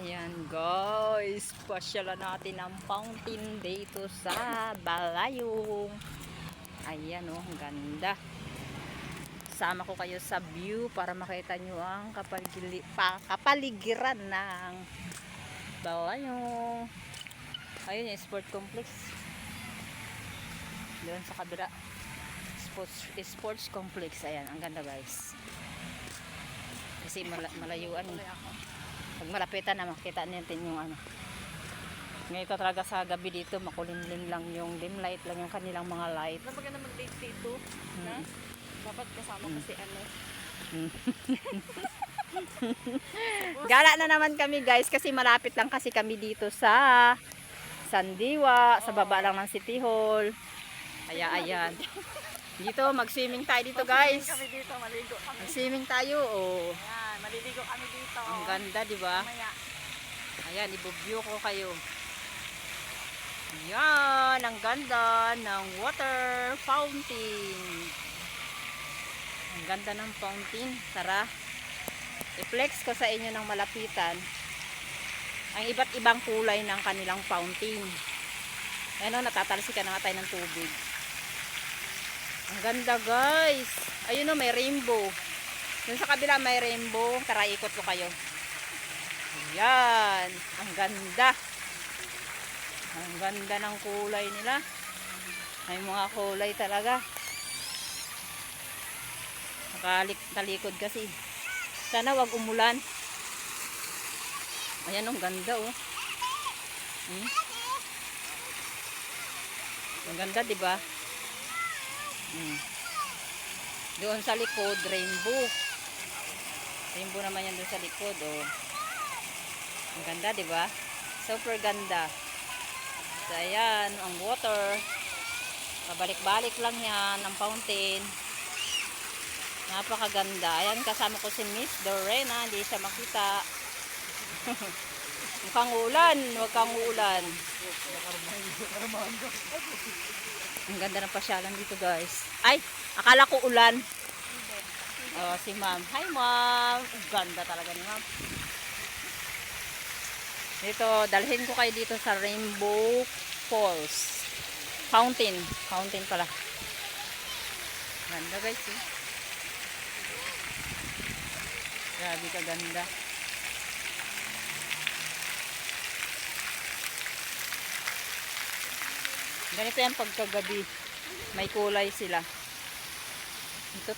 Ayan guys, pasyalan natin ang fountain dito sa Balayong. Ayan oh, ganda. Sama ko kayo sa view para makita nyo ang kapaligiran ng Balayong. Ayun yung sport complex. Doon sa kabila. Sports, sports complex. Ayan, ang ganda guys. Kasi mala, malayuan. Pag malapitan na makita natin yung ano. Ngayon talaga sa gabi dito makulimlim lang yung dim light lang yung kanilang mga light. Dapat ka na mag-date dito. Na? Dapat kasama Mm. kasi ano. Gala na naman kami guys kasi malapit lang kasi kami dito sa Sandiwa, sa baba lang ng City Hall. Kaya ayan. Dito mag-swimming tayo dito guys. Kami. Mag-swimming tayo. Oh. Maliligo kami dito. Ang ganda, di ba? Mamaya. Ayan, ibubview ko kayo. Ayan, ang ganda ng water fountain. Ang ganda ng fountain. Tara, i-flex ko sa inyo ng malapitan ang iba't ibang kulay ng kanilang fountain. Ayan o, natatalsikan na nga tayo ng tubig. Ang ganda guys. Ayun o, may rainbow. Dun sa kabila may rainbow. Tara, ikot ko kayo. Ayan. Ang ganda. Ang ganda ng kulay nila. May mga kulay talaga. Nakalik talikod kasi. Sana wag umulan. Ayan ang ganda oh. Hmm? Ang ganda, di ba? Hmm. Doon sa likod, rainbow. Rainbow naman yan doon sa likod, oh. Ang ganda, di ba? Super ganda. So, ayan, ang water. Pabalik-balik lang yan, ang fountain. Napakaganda. Ayan, kasama ko si Miss Dorena. Hindi siya makita. Mukhang ulan. Huwag kang ulan. Ang ganda ng pasyalan dito, guys. Ay, akala ko ulan. Oh, si ma'am. Hi, ma'am. Ganda talaga ni ma'am. Dito, dalhin ko kayo dito sa Rainbow Falls. Fountain. Fountain pala. Ganda guys eh. Grabe ka ganda. Ganito yan pagkagabi. May kulay sila. Ito